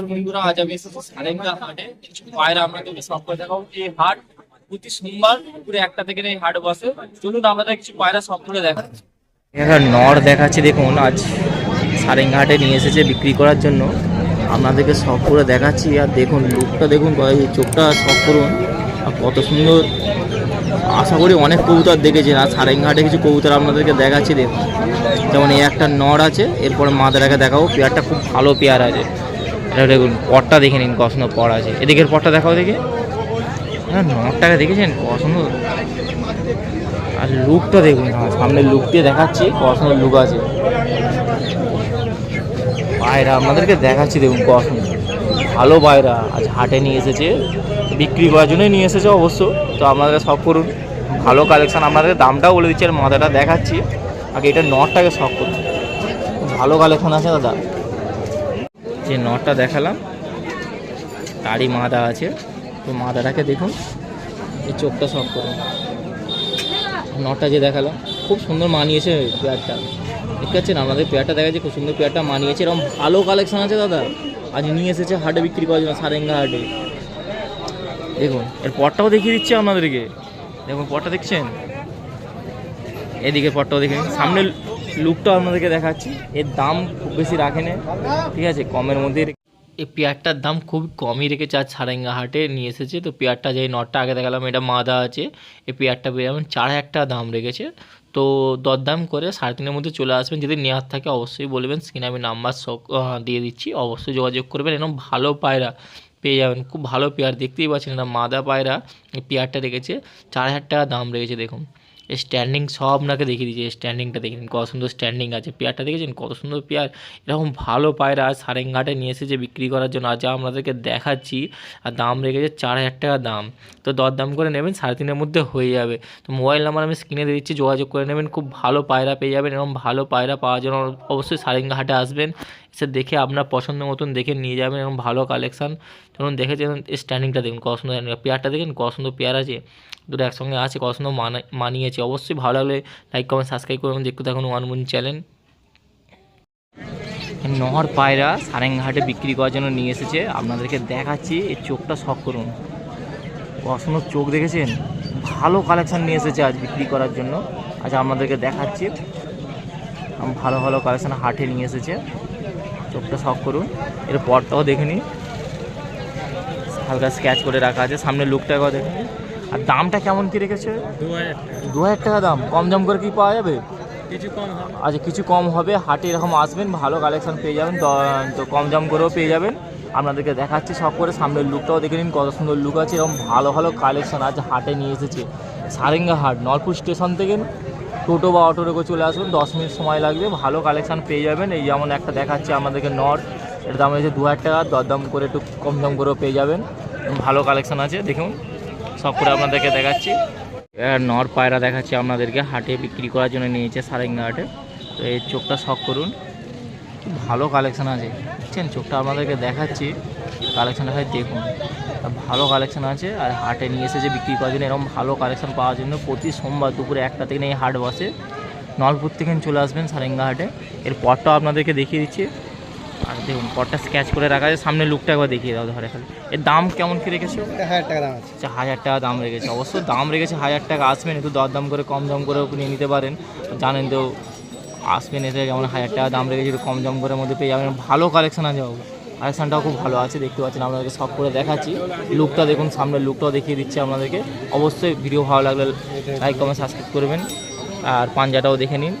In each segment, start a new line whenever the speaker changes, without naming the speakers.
নমস্কার বন্ধুরা আজ আমি এসেছি সারেঙ্গা পায়রা আপনাদেরকে সব করে দেখাবো। এই হাট প্রতি সোমবার একটা থেকে এই হাট বসে। চলুন কিছু পায়রা করে
নর দেখাচ্ছি, দেখুন, আজ সারেঙ্গাহাটে নিয়ে এসেছে বিক্রি করার জন্য। আপনাদেরকে সব করে দেখাচ্ছি, আর দেখুন, লুকটা দেখুন চোখটা সব করুন, আর কত সুন্দর। আশা করি অনেক কবুতর দেখেছেন, আর সারেঙ্গাহাটে কিছু কবুতর আপনাদেরকে দেখাচ্ছি, দেখুন। যেমন এই একটা নর আছে, এরপরে মাদারাকে দেখাবো, পেয়ারটা খুব ভালো পেয়ার আছে। দেখুন, পটটা দেখে নিন কষনো পড় আছে। এদিকের পটটা দেখাও দেখে। হ্যাঁ নরটাকে দেখেছেন? কষনো আর লুকটা দেখুন হ্যাঁ সামনে লুক দিয়ে দেখাচ্ছি কসমের লুক আছে। পায়রা, আপনাদেরকে দেখাচ্ছি, দেখুন কসম ভালো পায়রা, আজ হাটে নিয়ে এসেছে। বিক্রি করার জন্যই নিয়ে এসেছে অবশ্য। তো আপনাদের সব করুন। ভালো কালেকশান আপনাদের দামটাও বলে দিচ্ছি, আর মাথাটা দেখাচ্ছি। আগে এটা নটটাকে শখ করুন। ভালো কালেকশন আছে দাদা। যে নটটা দেখালাম, তারই মাদা আছে। তো মাদাটাকে দেখুন, এই চোখটা শখ করুন। নটা যে দেখালাম, খুব সুন্দর মানিয়েছে পেয়ারটা। দেখতে পাচ্ছেন, আমাদের পেয়ারটা দেখা যাচ্ছে খুব সুন্দর পেয়ারটা মানিয়েছে। এরকম ভালো কালেকশন আছে দাদা। আজ নিয়ে এসেছে, হাটে বিক্রি করার জন্য সারেঙ্গা হাটে। দেখুন, এর পটটাও দেখিয়ে দিচ্ছে আপনাদেরকে। দেখুন, পটটা দেখছেন? এদিকে পটটাও দেখে। সামনে লুকটাও আপনাদেরকে দেখাচ্ছি। এর দাম খুব বেশি রাখে ঠিক আছে, কমের মধ্যে এই পেয়ারটার দাম খুব কমই রেখেছে সারেঙ্গা হাটে নিয়ে এসেছে। তো পেয়ারটা যে নটটা আগে দেখালাম, এটা মাদা আছে। এই পেয়ারটা পেয়ে যাবেন চার হাজার টাকা দাম রেখেছে। তো দরদাম করে সাড়ে তিনের মধ্যে চলে আসবেন। যদি নেওয়ার থাকে অবশ্যই বলবেন। স্ক্রিনে আমি নাম্বার দিয়ে দিচ্ছি। অবশ্যই যোগাযোগ করবেন। এরকম ভালো পায়রা পেয়ে যাবেন। খুব ভালো পেয়ার দেখতেই পাচ্ছেন। এটা মাদা পায়রা এই পেয়ারটা রেখেছে। চার হাজার টাকা দাম রেখেছে, দেখুন। স্ট্যান্ডিং সব আপনাকে দেখিয়ে দিয়েছে স্ট্যান্ডিংটা দেখে নিন, কত সুন্দর স্ট্যান্ডিং আছে, পেয়ারটা দেখেছেন? কত সুন্দর পেয়ার, এরকম ভালো পায়রা সারেঙ্গাটে নিয়ে এসেছে বিক্রি করার জন্য আজ আপনাদেরকে দেখাচ্ছি, আর দাম রেখেছে চার হাজার টাকা দাম, তো দরদাম করে নেবেন, সাড়ে তিনের মধ্যে হয়ে যাবে, তো মোবাইল নাম্বার আমি স্ক্রিনে দিয়ে দিচ্ছি, যোগাযোগ করে নেবেন, খুব ভালো পায়রা পেয়ে যাবেন, এরকম ভালো পায়রা পাওয়ার জন্য অবশ্যই সারেঙ্গা হাটে আসবেন এসে দেখে আপনার পছন্দ মতন দেখে নিয়ে যাবেন এবং ভালো কালেকশান ধরুন দেখেছেন স্ট্যান্ডিংটা দেখুন কত সুন্দর পেয়ারটা দেখেন কত সুন্দর পেয়ার আছে। দুটো একসঙ্গে আছে কত সুন্দর মানা- মানিয়েছে। অবশ্যই ভালো লাগলে লাইক কমেন্ট সাবস্ক্রাইব করবেন দেখতে থাকুন ওয়ান মুন চ্যানেল নহর পায়রা সারেঙ্গাহাটে বিক্রি করার জন্য নিয়ে এসেছে। আপনাদেরকে দেখাচ্ছি, এই চোখটা শখ করুন। কখনো চোখ দেখেছেন? ভালো কালেকশান নিয়ে এসেছে আজ বিক্রি করার জন্য। আজ আপনাদেরকে দেখাচ্ছি। ভালো ভালো কালেকশান হাটে নিয়ে এসেছে। চোখটা শখ করুন। এর পরটাও দেখে নিন। হালকা স্ক্যাচ করে রাখা আছে। সামনে লুকটাকেও দেখে নিন। আর দামটা কেমন কি রেখেছে? দু হাজার টাকা দাম। কম দাম করে কি পাওয়া যাবে?
কিছু কম
আচ্ছা কিছু কম হবে। হাটে এরকম আসবেন ভালো কালেকশন পেয়ে যাবেন। তো কম দাম করেও পেয়ে যাবেন। আপনাদেরকে দেখাচ্ছি সব করে। সামনের লুকটাও দেখে নিন কত সুন্দর লুক আছে। এরকম ভালো ভালো কালেকশন আজ হাটে নিয়ে এসেছে। সারেঙ্গা হাট নলপুর স্টেশন থেকে টোটো বা অটো রেখে চলে আসবেন দশ মিনিট সময় লাগবে, ভালো কালেকশান পেয়ে যাবেন। এই যেমন একটা দেখাচ্ছে আমাদেরকে নট এর দাম হয়েছে দু হাজার টাকা, দরদাম করে একটু কম দাম করেও পেয়ে যাবেন। ভালো কালেকশান আছে, দেখুন, সব করে আপনাদেরকে দেখাচ্ছি। নর পায়রা দেখাচ্ছি আপনাদেরকে, হাটে বিক্রি করার জন্য নিয়েছে সারেঙ্গা হাটে। তো এই চোখটা শখ করুন। ভালো কালেকশান আছে। বুঝছেন? চোখটা আপনাদেরকে দেখাচ্ছি। কালেকশনটা হয় দেখুন। ভালো কালেকশান আছে আর হাটে নিয়ে এসেছে বিক্রি করার জন্য এরকম ভালো কালেকশান পাওয়ার জন্য প্রতি সোমবার দুপুরে একটা থেকে এই হাট বসে। নলপুর থেকে চলে আসবেন সারেঙ্গা হাটে। এর পরটাও আপনাদেরকে দেখিয়ে দিচ্ছি। আর দেখুন পরটা স্ক্যাচ করে রাখা আছে। সামনে লুকটা একবার দেখিয়ে দাও ধরে খালি। এর দাম কেমন কি রেখেছো?
হাজার টাকা দাম আছে।
আচ্ছা হাজার টাকা দাম রেখেছে। অবশ্য দাম রেখেছে হাজার টাকা। আসবেন একটু দরদাম করে কম দাম করেও নিয়ে নিতে পারেন। জানেন তো আসবেন এসে যেমন হাজার টাকা দাম রেখেছে কম জম করে মধ্যে পেয়ে যাবেন। ভালো কালেকশন আছে বাবু। কালেকশনটাও খুব ভালো আছে, দেখতে পাচ্ছেন, আপনাদেরকে সব করে দেখাচ্ছি। লুকটা দেখুন, সামনের লুকটাও দেখিয়ে দিচ্ছি আপনাদেরকে। অবশ্যই ভিডিও ভালো লাগলে লাইক কমেন্ট সাবস্ক্রাইব করবেন। আর পাঞ্জাটাও দেখে নিন?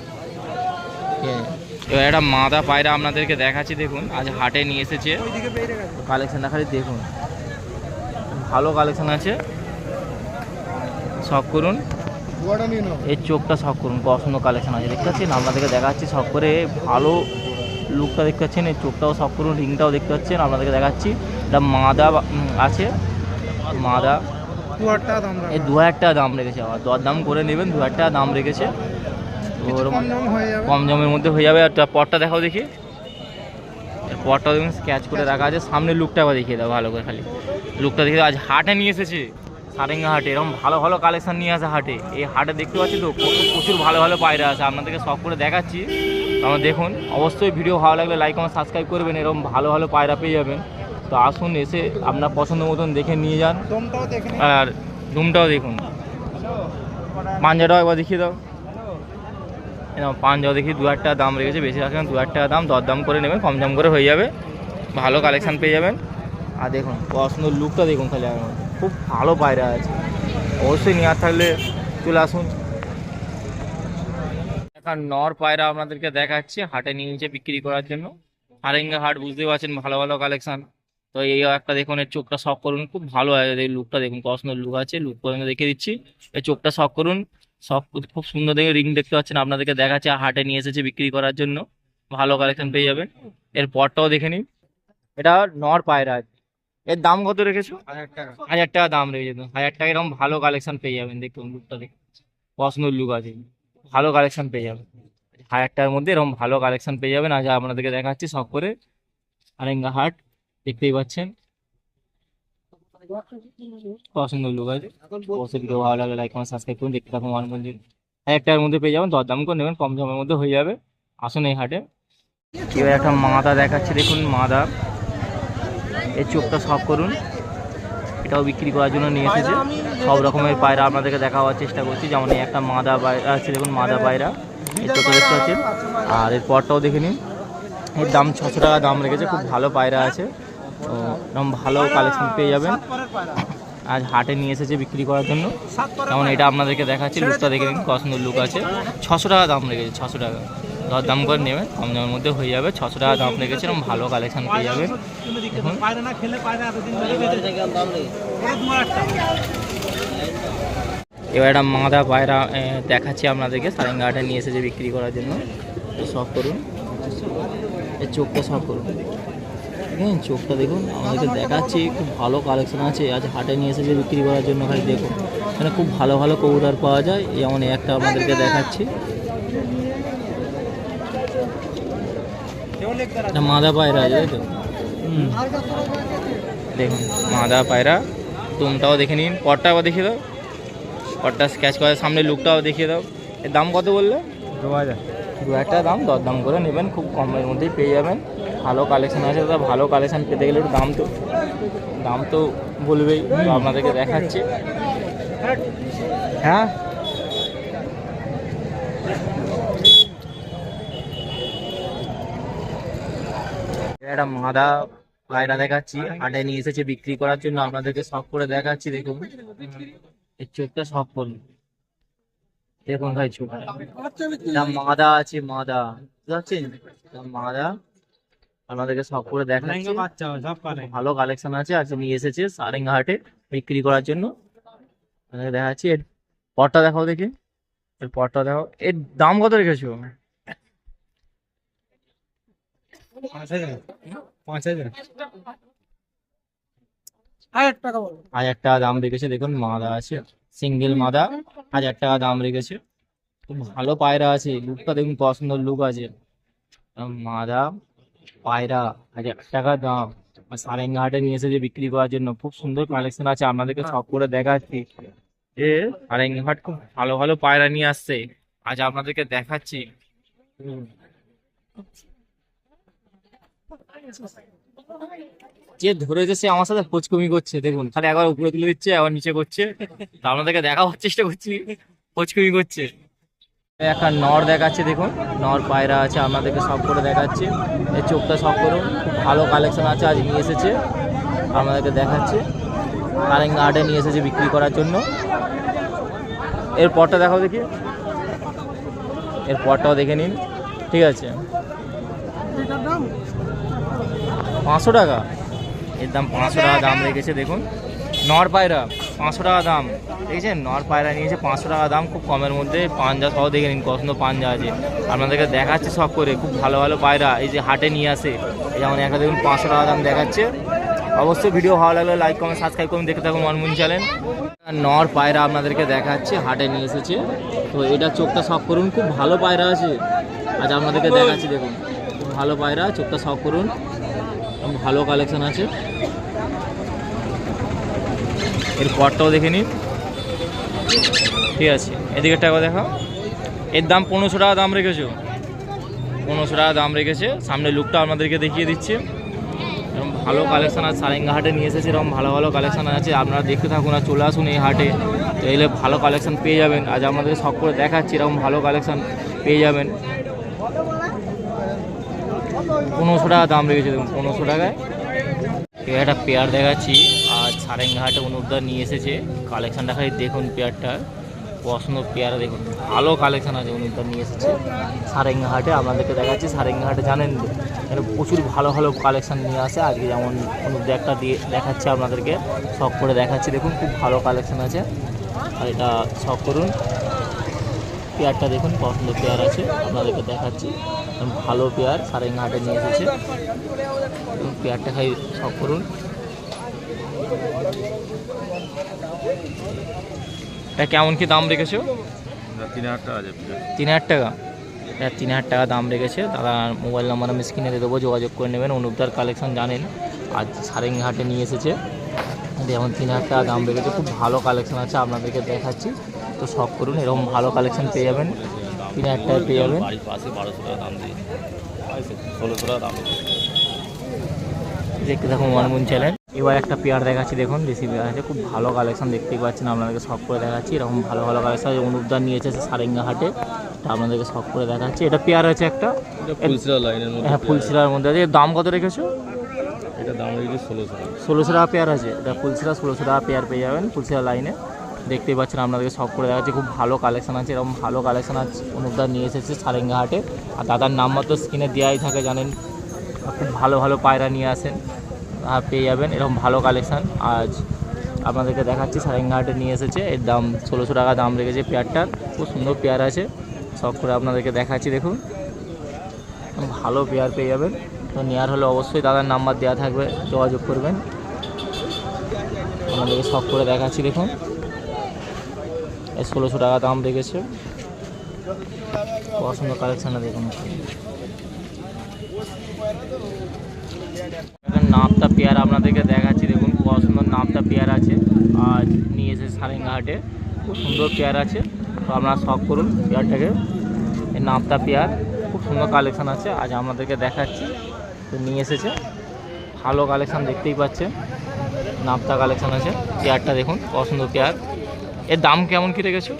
এবার একটা মাদা পায়রা আপনাদেরকে দেখাচ্ছি, দেখুন। আজ হাটে নিয়ে এসেছে। কালেকশনটা খালি দেখুন। ভালো কালেকশন আছে। শখ করুন। এই চোখটা শখ করুন পছন্দ কালেকশন আছে। দেখতে পাচ্ছেন? আপনাদেরকে দেখাচ্ছি শখ করে ভালো লুকটা দেখতে পাচ্ছেন। এই চোখটাও শখ করুন রিংটাও দেখতে পাচ্ছেন। আপনাদেরকে দেখাচ্ছি এটা মাদা আছে। মাদা। এই দু হাজার টাকা দাম রেখেছে আবার। দর দাম করে নেবেন দু হাজার টাকা দাম রেখেছে।
কম দাম যাবে।
কম জমের মধ্যে হয়ে যাবে। আর পরটা দেখাও দেখি। পরটা দেখুন স্ক্যাচ করে রাখা আছে। সামনে লুকটা আবার দেখিয়ে দাও ভালো করে খালি। লুকটা দেখিয়ে আজ হাটে নিয়ে এসেছে। সারেঙ্গা হাটে এরকম ভালো ভালো কালেকশন নিয়ে আসে হাটে। এই হাটে দেখতে পাচ্ছি তো প্রচুর ভালো ভালো পায়রা আছে। আপনাদেরকে সব করে দেখাচ্ছি। আমরা দেখুন অবশ্যই ভিডিও ভালো লাগলে লাইক আমার সাবস্ক্রাইব করবেন। এরকম ভালো ভালো পায়রা পেয়ে যাবেন। তো আসুন এসে আপনার পছন্দ মতন দেখে নিয়ে যান। আর রুমটাও দেখুন। পাঞ্জাটাও একবার দেখিয়ে দাও। এরকম পাঞ্জাও দেখি দু হাজার টাকা দাম রেখেছে বেশি রাখেন দু হাজার টাকা দাম দর দাম করে নেবেন কম দাম করে হয়ে যাবে। ভালো কালেকশান পেয়ে যাবেন। আর দেখুন সুন্দর লুকটা দেখুন খালি আমার খুব ভালো পায়রা আছে। অবশ্যই নেওয়ার থাকলে চলে আসুন। এখন নর পায়রা আপনাদেরকে দেখাচ্ছি, হাটে নিয়ে বিক্রি করার জন্য। হারেঙ্গা হাট, বুঝতেই পারছেন, ভালো ভালো কালেকশন তো এই একটা দেখুন এর চোখটা শখ করুন, খুব ভালো আছে লুকটা দেখুন কত সুন্দর লুক আছে লুক পর্যন্ত দেখে দিচ্ছি। এই চোখটা শখ করুন সব খুব সুন্দর দেখে রিং দেখতে পাচ্ছেন, আপনাদেরকে দেখাচ্ছে হাটে নিয়ে এসেছে বিক্রি করার জন্য। ভালো কালেকশন পেয়ে যাবেন। এর পরটাও দেখে নিন। এটা নর পায়রা আছে। এর দাম কত রেখেছো?
হাজার টাকা।
দাম রেখেছে তো। হাজার টাকা এরকম ভালো কালেকশন পেয়ে যাবেন দেখুন লুকটা দেখুন। কত সুন্দর লুক আছে। ভালো কালেকশন পেয়ে যাবেন। হাজার টাকার মধ্যে এরকম ভালো কালেকশন পেয়ে যাবেন। আজ আপনাদেরকে দেখাচ্ছি সব করে। আরেঙ্গা হাট দেখতেই পাচ্ছেন। সুন্দর লুক আছে। অবশ্যই ভিডিও ভালো লাগলে লাইক কমেন্ট সাবস্ক্রাইব করুন। দেখতে থাকুন আমার মন্দির হাজার টাকার মধ্যে পেয়ে যাবেন দরদাম করে নেবেন। কম দামের মধ্যে হয়ে যাবে। আসুন এই হাটে। এবার একটা মাদা দেখাচ্ছি দেখুন মাদা। এর চোখটা সব করুন। এটাও বিক্রি করার জন্য নিয়ে এসেছে। সব রকমের পায়রা আপনাদেরকে দেখাবার চেষ্টা করছি। যেমন এই একটা মাদা পায়রা আছে, দেখুন মাদা পায়রা। এই চোখটা দেখতে পাচ্ছেন। আর এর পরটাও দেখে নিন। এর দাম ছশো টাকা দাম রেখেছে। খুব ভালো পায়রা আছে। তো এরকম ভালো কালেকশন পেয়ে যাবেন। আজ হাটে নিয়ে এসেছে বিক্রি করার জন্য। যেমন এটা আপনাদেরকে দেখাচ্ছি। লুকটা দেখে নিন কত সুন্দর লুক আছে। ছশো টাকা দাম রেখেছে, ছশো টাকা। দর দাম করে নেবেন। কম দামের মধ্যে হয়ে যাবে। ছশো টাকা দাম রেখেছে এরকম ভালো কালেকশান পেয়ে যাবেন। দেখুন। এবার একটা মাদা পায়রা দেখাচ্ছি আপনাদেরকে। সারেঙ্গাটা নিয়ে এসেছে বিক্রি করার জন্য। সব করুন। চোখটা সব করুন। হ্যাঁ চোখটা দেখুন। আমাদেরকে দেখাচ্ছি, খুব ভালো কালেকশন আছে। আজ হাটে নিয়ে এসেছে বিক্রি করার জন্য। খালি দেখুন। এখানে খুব ভালো ভালো কবুতর পাওয়া যায়। যেমন একটা আপনাদেরকে দেখাচ্ছি। মাদা পায়রা আছে তো দেখুন মাদা পায়রা। তুমটাও দেখে নিন পরটা আবার দেখিয়ে দাও। পরটা স্ক্যাচ করার সামনে লুকটাও দেখিয়ে দাও। এর দাম কত বললে?
দু হাজার।
দু একটা দাম দর দাম করে নেবেন খুব কমের মধ্যেই পেয়ে যাবেন। ভালো কালেকশন আছে দাদা ভালো কালেকশান পেতে গেলে একটু দাম তো দাম তো বলবেই। তো আপনাদেরকে দেখাচ্ছি।
হ্যাঁ?
একটা মাদা পায়রা দেখাচ্ছি হাটে নিয়ে এসেছে বিক্রি করার জন্য আপনাদেরকে সব করে দেখাচ্ছি দেখুন। এই চোখটা সব করুন। দেখুন ভাই এটা মাদা আছে মাদা। বুঝতে পারছেন? মাদা। আপনাদেরকে সব করে দেখাচ্ছি। ভালো কালেকশন আছে আজকে নিয়ে এসেছে সারেঙ্গা হাটে বিক্রি করার জন্য। দেখাচ্ছি এর পরটা দেখাও দেখি। এর পরটা দেখাও। এর দাম কত রেখেছো?
পাঁচ হাজার? পাঁচ হাজার? হাজার টাকা বলো।
হাজার টাকা দাম রেখেছে দেখুন মাদা আছে সিঙ্গেল মাদা হাজার টাকা দাম রেখেছে। খুব ভালো পায়রা আছে লুকটা দেখুন সুন্দর লুক আছে। মাদা পায়রা হাজার টাকা দাম। আর সারেঙ্গা হাটে নিয়ে এসেছে বিক্রি করার জন্য খুব সুন্দর কালেকশন আছে আপনাদেরকে সব করে দেখাচ্ছি। এ সারেঙ্গা হাট খুব ভালো ভালো পায়রা নিয়ে আসছে। আজ আপনাদেরকে দেখাচ্ছি। যে ধরেছে সে আমার সাথে খোঁজকমি করছে, দেখুন, খালি একবার উপরে তুলে দিচ্ছে আবার নিচে করছে। আপনাদেরকে দেখাবার চেষ্টা করছি খোঁজকমি করছে। একটা নর দেখাচ্ছে, দেখুন, নর পায়রা আছে, আপনাদেরকে সব করে দেখাচ্ছে। এই চোখটা সব করুন, খুব ভালো কালেকশন আছে, আজ নিয়ে এসেছে। আপনাদেরকে দেখাচ্ছে কারেঙ্গা হাটে নিয়ে এসেছে বিক্রি করার জন্য। এর পরটা দেখাও দেখি। এর পরটাও দেখে নিন, ঠিক আছে। পাঁচশো টাকা? এর দাম পাঁচশো টাকা দাম রেখেছে, দেখুন। নর পায়রা, পাঁচশো টাকা দাম। দেখেছেন? নর পায়রা নিয়েছে পাঁচশো টাকা দাম, খুব কমের মধ্যে। পাঞ্জা সহ দেখে নিন কত পাঞ্জা আছে। আপনাদেরকে দেখাচ্ছে সব করে, খুব ভালো ভালো পায়রা এই যে হাটে নিয়ে আসে। যেমন একটা দেখুন, পাঁচশো টাকা দাম দেখাচ্ছে। অবশ্যই ভিডিও ভালো লাগলে লাইক কমেন্ট সাবস্ক্রাইব করুন, দেখতে থাকুন মনমুন চ্যানেল নর পায়রা আপনাদেরকে দেখাচ্ছে, হাটে নিয়ে এসেছে। তো এটা চোখটা সব করুন, খুব ভালো পায়রা আছে। আজ আপনাদেরকে দেখাচ্ছি, দেখুন। ভালো পায়রা, চোখটা সব করুন। ভালো কালেকশন আছে। এর পরটাও দেখে নিন। ঠিক আছে। এদিকে টাকা দেখা এর দাম পনেরোশো টাকা দাম রেখেছো? পনেরোশো টাকা দাম রেখেছে। সামনে লুকটা আপনাদেরকে দেখিয়ে দিচ্ছে। এরকম ভালো কালেকশন আছে। সারেঙ্গা নিয়ে এসেছে। এরকম ভালো ভালো কালেকশন আছে। আপনারা দেখতে থাকুন আর চলে আসুন এই হাটে। তো এলে ভালো কালেকশন পেয়ে যাবেন। আজ আপনাদের সব করে দেখাচ্ছি। এরকম ভালো কালেকশন পেয়ে যাবেন। পনেরোশো টাকা দাম রেখেছে দেখুন, পনেরোশো টাকায়। একটা পেয়ার দেখাচ্ছি। আর সারেঙ্গাহাটে অনুপদার নিয়ে এসেছে। কালেকশনটা খালি দেখুন পেয়ারটা পছন্দ পেয়ারা দেখুন। ভালো কালেকশন আছে অনুপদার নিয়ে এসেছে। সারেঙ্গাহাটে আপনাদেরকে দেখাচ্ছি। সারেঙ্গাহাটে জানেন এখানে প্রচুর ভালো ভালো কালেকশন নিয়ে আসে। আজকে যেমন অনুপদা একটা দিয়ে দেখাচ্ছে আপনাদেরকে। শখ করে দেখাচ্ছি। দেখুন, খুব ভালো কালেকশন আছে। আর এটা শখ করুন। পেয়ারটা দেখুন পছন্দ পেয়ার আছে আপনাদেরকে দেখাচ্ছি। ভালো পেয়ার সারেঙ্গাহাটে নিয়ে এসেছে। পেয়ারটা খাই সব করুন। এটা কেমন কি দাম রেখেছো?
তিন হাজার টাকা
তিন হাজার টাকা? এটা তিন হাজার টাকা দাম রেখেছে। দাদা মোবাইল নাম্বার আমি স্ক্রিনে দিয়ে দেবো যোগাযোগ করে নেবেন। অনুপদার কালেকশন জানেন আজ সারেঙ্গাহাটে নিয়ে এসেছে। যেমন তিন হাজার টাকা দাম রেখেছে। খুব ভালো কালেকশন আছে আপনাদেরকে দেখাচ্ছি। তো শখ করুন এরকম ভালো কালেকশন পেয়ে যাবেন। তিন হাজার টাকা পেয়ে যাবেন দেখতে থাকুন মনমুন চ্যানেল এবার একটা পেয়ার দেখাচ্ছি দেখুন দেশি পেয়ার আছে। খুব ভালো কালেকশন দেখতেই পাচ্ছেন আপনাদেরকে শখ করে দেখাচ্ছি। এরকম ভালো ভালো কালেকশন অনুপদান নিয়েছে সারেঙ্গা হাটে। আপনাদেরকে শখ করে দেখাচ্ছি। এটা পেয়ার আছে একটা। হ্যাঁ ফুলসিরার মধ্যে আছে। দাম কত রেখেছো?
এটা দাম রেখেছে ষোলোশো টাকা।
ষোলোশো টাকা পেয়ার আছে। এটা ফুলসিরা ষোলোশো টাকা পেয়ার পেয়ে যাবেন ফুলসিরা লাইনে দেখতেই পাচ্ছেন, আপনাদেরকে সব করে দেখাচ্ছি। খুব ভালো কালেকশান আছে, এরকম ভালো কালেকশান আছে অনুপদার নিয়ে এসেছে সারেঙ্গা হাটে। আর দাদার নাম্বার তো স্ক্রিনে দেওয়াই থাকে, জানেন? খুব ভালো ভালো পায়রা নিয়ে আসেন, আর পেয়ে যাবেন, এরকম ভালো কালেকশান আজ আপনাদেরকে দেখাচ্ছি সারেঙ্গাহাটে নিয়ে এসেছে। এর দাম ষোলোশো টাকা দাম রেখেছে পেয়ারটার। খুব সুন্দর পেয়ার আছে, সব করে আপনাদেরকে দেখাচ্ছি, দেখুন। ভালো পেয়ার পেয়ে যাবেন। তো নেওয়ার হলে অবশ্যই দাদার নাম্বার দেওয়া থাকবে, যোগাযোগ করবেন। আপনাদেরকে সব করে দেখাচ্ছি, দেখুন। ষোলোশো টাকা দাম রেখেছে পছন্দ কালেকশানটা দেখুন। নাপটা পেয়ার আপনাদেরকে দেখাচ্ছি, দেখুন কত নাপটা পেয়ার আছে। আর নিয়ে এসে সারেঙ্গাহাটে, খুব সুন্দর পেয়ার আছে। তো আপনারা শখ করুন পেয়ারটাকে। এই নাপটা পেয়ার, খুব সুন্দর কালেকশান আছে। আজ আপনাদেরকে দেখাচ্ছি। তো নিয়ে এসেছে। ভালো কালেকশান দেখতেই পাচ্ছেন। নাপটা কালেকশান আছে। পেয়ারটা দেখুন সুন্দর পেয়ার। এর দাম কেমন কী রেখেছো?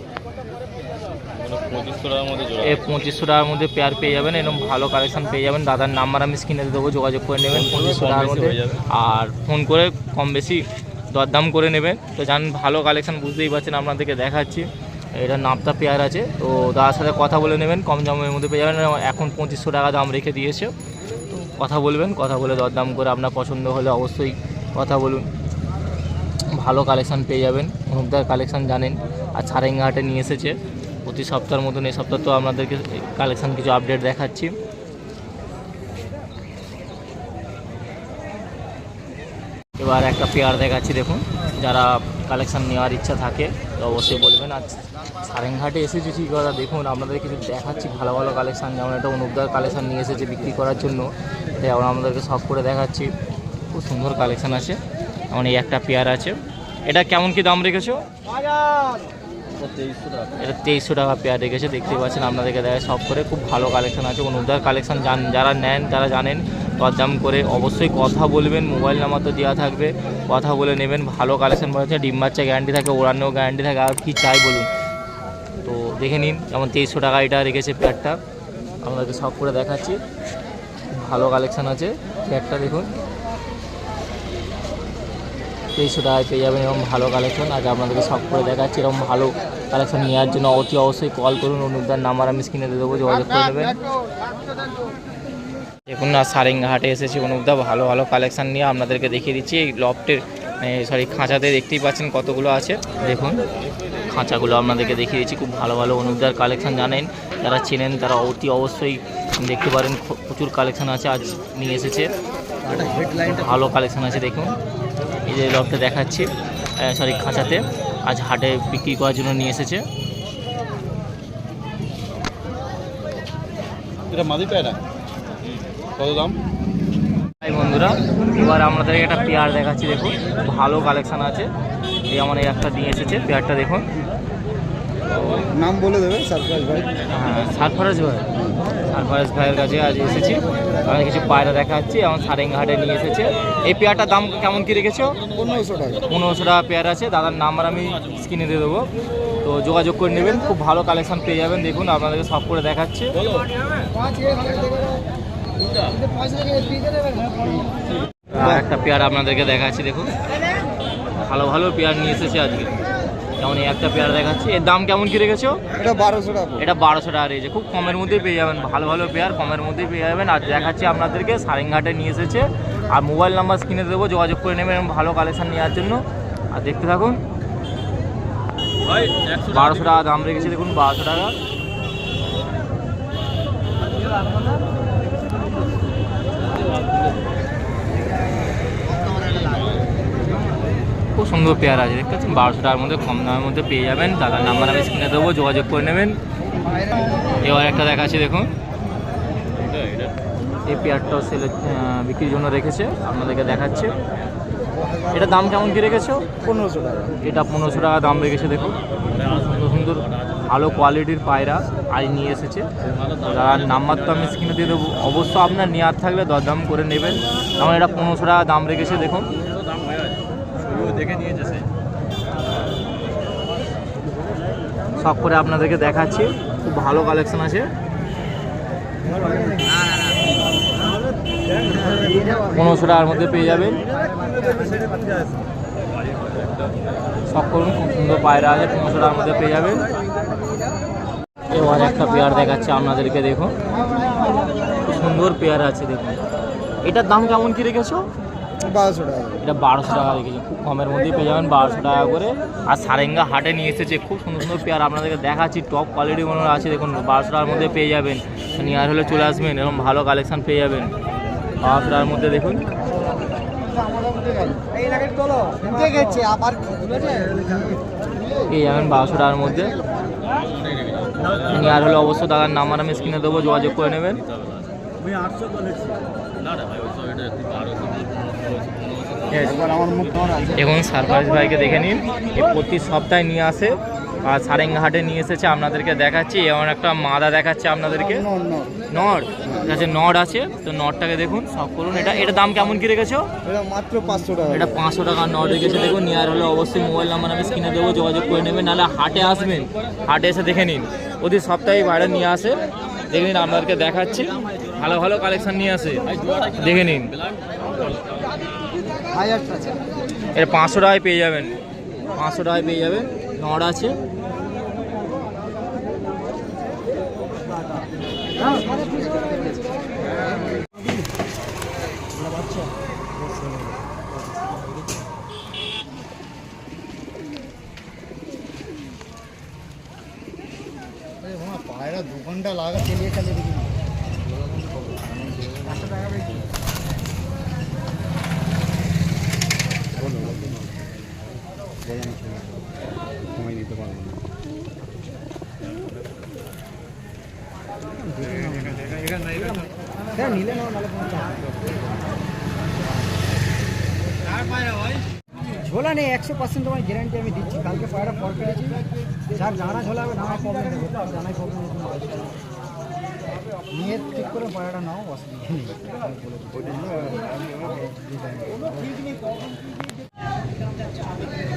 পঁচিশশো টাকার মধ্যে
এ পঁচিশশো টাকার মধ্যে পেয়ার পেয়ে যাবেন এরকম ভালো কালেকশন পেয়ে যাবেন। দাদার নাম্বার আমি স্ক্রিনে দেবো যোগাযোগ করে নেবেন পঁচিশশো টাকার মধ্যে। আর ফোন করে কম বেশি দরদাম করে নেবেন। তো জানেন ভালো কালেকশন বুঝতেই পারছেন আপনাদেরকে দেখাচ্ছি। এটা নাপতা পেয়ার আছে তো দাদার সাথে কথা বলে নেবেন কম দামের মধ্যে পেয়ে যাবেন। এখন পঁচিশশো টাকা দাম রেখে দিয়েছে। তো কথা বলবেন কথা বলে দরদাম করে আপনার পছন্দ হলে অবশ্যই কথা বলুন। ভালো কালেকশন পেয়ে যাবেন। অনুপদার কালেকশান জানেন আর ছাড়েঙ্গাহাটে নিয়ে এসেছে। প্রতি সপ্তাহের মতন এই সপ্তাহ তো আপনাদেরকে কালেকশান কিছু আপডেট দেখাচ্ছি। এবার একটা পেয়ার দেখাচ্ছি দেখুন, যারা কালেকশান নেওয়ার ইচ্ছা থাকে, তো অবশ্যই বলবেন। আর সারেংঘাটে এসেছি ঠিক কথা দেখুন আপনাদের কিছু দেখাচ্ছি, ভালো ভালো কালেকশন যেমন একটা অনুপদার কালেকশান নিয়ে এসেছে বিক্রি করার জন্য যেমন আমাদেরকে সব করে দেখাচ্ছি। খুব সুন্দর কালেকশান আছে। যেমন এই একটা পেয়ার আছে। এটা কেমন কি দাম রেখেছো? এটা তেইশশো টাকা পেয়ার রেখেছে দেখতে পাচ্ছেন আপনাদেরকে দেখায় সব করে খুব ভালো কালেকশন আছে। অনুদার কালেকশন জান যারা নেন তারা জানেন দরদাম করে অবশ্যই কথা বলবেন মোবাইল নাম্বার তো দেওয়া থাকবে কথা বলে নেবেন ভালো কালেকশন বলছে ডিম বাচ্চা গ্যারান্টি থাকে ওড়ানোও গ্যারান্টি থাকে আর কি চাই বলুন। তো দেখে নিন যেমন তেইশশো টাকা এটা রেখেছে পেয়ারটা আপনাদেরকে সব করে দেখাচ্ছি ভালো কালেকশন আছে পেয়ারটা দেখুন। তেইশশো টাকায় পেয়ে যাবেন এরকম ভালো কালেকশন আজ আপনাদেরকে সব করে দেখাচ্ছি, এরকম ভালো কালেকশন নেওয়ার জন্য অতি অবশ্যই কল করুন। অনুদার নাম্বার আমি স্ক্রিনে দিয়ে দেবো, যোগাযোগ করে নেবেন। দেখুন না সারেঙ্গা হাটে এসেছি অনুদা, ভালো ভালো কালেকশান নিয়ে আপনাদেরকে দেখিয়ে দিচ্ছি। এই লফটের সরি খাঁচাতে দেখতেই পাচ্ছেন কতগুলো আছে। দেখুন, খাঁচাগুলো আপনাদেরকে দেখিয়ে দিচ্ছি। খুব ভালো ভালো অনুদার কালেকশান জানেন। যারা চেনেন, তারা অতি অবশ্যই দেখতে পারেন। প্রচুর কালেকশান আছে, আজ নিয়ে এসেছে। ভালো কালেকশন আছে, দেখুন। এই যে লকটা দেখাচ্ছি সরি খাঁচাতে। আজ হাটে বিক্রি করার জন্য নিয়ে এসেছে।
এটা মাদি পায়রা কত দাম?
হাই বন্ধুরা এবার আপনাদের একটা পেয়ার দেখাচ্ছি দেখুন। ভালো কালেকশন আছে। এই আমার এই একটা নিয়ে এসেছে পেয়ারটা দেখুন।
নাম বলে দেবে সারপ্রাইজ ভাই।
হ্যাঁ সারফারাজ ভাই। সারফারাজ ভাইয়ের কাছে আজ এসেছি। আমি কিছু পায়রা দেখাচ্ছি আমার সারেঙ্গাহাটে নিয়ে এসেছে। এই পেয়ারটার দাম কেমন কি রেখেছো?
পনেরোশো টাকা।
পনেরোশো টাকা পেয়ার আছে দাদার নাম্বার আমি স্ক্রিনে দিয়ে দেবো। তো যোগাযোগ করে নেবেন খুব ভালো কালেকশন পেয়ে যাবেন। দেখুন আপনাদেরকে সব করে দেখাচ্ছে। একটা পেয়ার আপনাদেরকে দেখাচ্ছি দেখুন। ভালো ভালো পেয়ার নিয়ে এসেছে আজকে। যেমন এই একটা পেয়ার দেখাচ্ছি। এর দাম কেমন কি রেখেছো?
এটা বারোশো টাকা।
এটা বারোশো টাকা রয়েছে খুব কমের মধ্যেই পেয়ে যাবেন। ভালো ভালো পেয়ার কমের মধ্যেই পেয়ে যাবেন। আর দেখাচ্ছি আপনাদেরকে সারেঙ্গাটে নিয়ে এসেছে। আর মোবাইল নাম্বার স্ক্রিনে দেবো যোগাযোগ করে নেবেন ভালো কালেকশন নেওয়ার জন্য। আর দেখতে থাকুন।
ভাই
বারোশো টাকা দাম রেখেছে দেখুন বারোশো টাকা। সুন্দর পেয়ার আছে দেখতে পাচ্ছেন? বারোশো টাকার মধ্যে কম দামের মধ্যে পেয়ে যাবেন। দাদার নাম্বার আমি স্ক্রিনে দেবো যোগাযোগ করে নেবেন। এবার একটা দেখাচ্ছি দেখুন। এই পেয়ারটাও সেলে বিক্রির জন্য রেখেছে আপনাদেরকে দেখাচ্ছে। এটা দাম কেমন কি রেখেছো?
পনেরোশো টাকা।
এটা পনেরোশো টাকা দাম রেখেছে দেখুন। সুন্দর সুন্দর ভালো কোয়ালিটির পায়রা আজ নিয়ে এসেছে। যার নাম্বার তো আমি স্ক্রিনে দিয়ে দেবো। অবশ্য আপনার নেওয়ার থাকলে দরদাম করে নেবেন। কারণ এটা পনেরোশো টাকা দাম রেখেছে দেখুন।
দেখে নিয়েছে সে
সব করে আপনাদেরকে দেখাচ্ছি। খুব ভালো কালেকশন আছে। পনেরোশো টাকার মধ্যে পেয়ে যাবেন। সব করুন, খুব সুন্দর পায়রা আছে, পনেরোশো টাকার মধ্যে পেয়ে যাবেন। এবার একটা পেয়ার দেখাচ্ছে আপনাদেরকে, দেখুন। সুন্দর পেয়ার আছে, দেখুন। এটার দাম কেমন কি রেখেছো?
বারোশো টাকা
এটা বারোশো টাকা রেখেছি খুব কমের মধ্যেই পেয়ে যাবেন বারোশো টাকা করে। আর সারেঙ্গা হাটে নিয়ে এসেছে। খুব সুন্দর সুন্দর পেয়ার আপনাদেরকে দেখাচ্ছি। টপ কোয়ালিটি কোনো আছে। দেখুন বারোশো টাকার মধ্যে পেয়ে যাবেন। নিয়ার হলে চলে আসবেন এরকম ভালো কালেকশন পেয়ে যাবেন। বারোশো টাকার মধ্যে দেখুন। পেয়ে যাবেন বারোশো টাকার মধ্যে। নিয়ার হলে অবশ্য দাদার নাম্বার আমি স্ক্রিনে দেবো। যোগাযোগ করে নেবেন।
না না ভাই ওইসব এটা একটু বারোশো
এখন সারপ্রাইজ ভাইকে দেখে নিন। এ প্রতি সপ্তাহে নিয়ে আসে। আর সারেঙ্গাহাটে নিয়ে এসেছে আপনাদেরকে দেখাচ্ছি। এমন একটা মাদা দেখাচ্ছে আপনাদেরকে। নর আছে নর আছে। তো নরটাকে দেখুন সব করুন। এটা এটা দাম কেমন কি রেখেছো?
মাত্র পাঁচশো টাকা।
এটা পাঁচশো টাকা নর রেখেছে। দেখুন নিয়ার হলে অবশ্যই মোবাইল নাম্বার আমি স্ক্রিনে দেবো যোগাযোগ করে নেবেন। নাহলে হাটে আসবেন। হাটে এসে দেখে নিন। প্রতি সপ্তাহে বাইরে নিয়ে আসে। দেখে নিন আপনাদেরকে দেখাচ্ছি। ভালো ভালো কালেকশন নিয়ে আসে। দেখে নিন।
হাজার
এটা পাঁচশো টাকায় পেয়ে যাবেন। পাঁচশো টাকায় পেয়ে যাবেন। নর আছে।
পায়রা দু ঘণ্টা লাগা চালিয়ে চালিয়ে দেখি সময় নিতে পারব না। নিলে না ঝোলা নেই একশো পার্সেন্ট তোমার গ্যারান্টি আমি দিচ্ছি। কালকে পায়রা ফল কেটেছি যার জানা ঝোলা হবে নামার প্রবলেম নেই। প্রবলেম নিয়ে ঠিক করে পায়রাটা নাও অসুবিধা নেই। হয়ে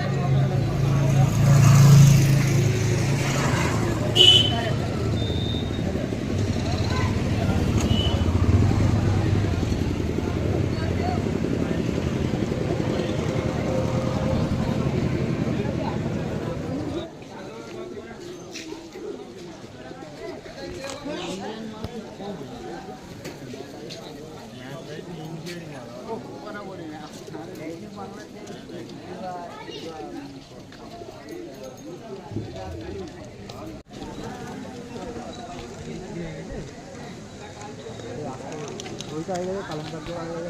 গেছে কালামকার দেওয়া
হয়ে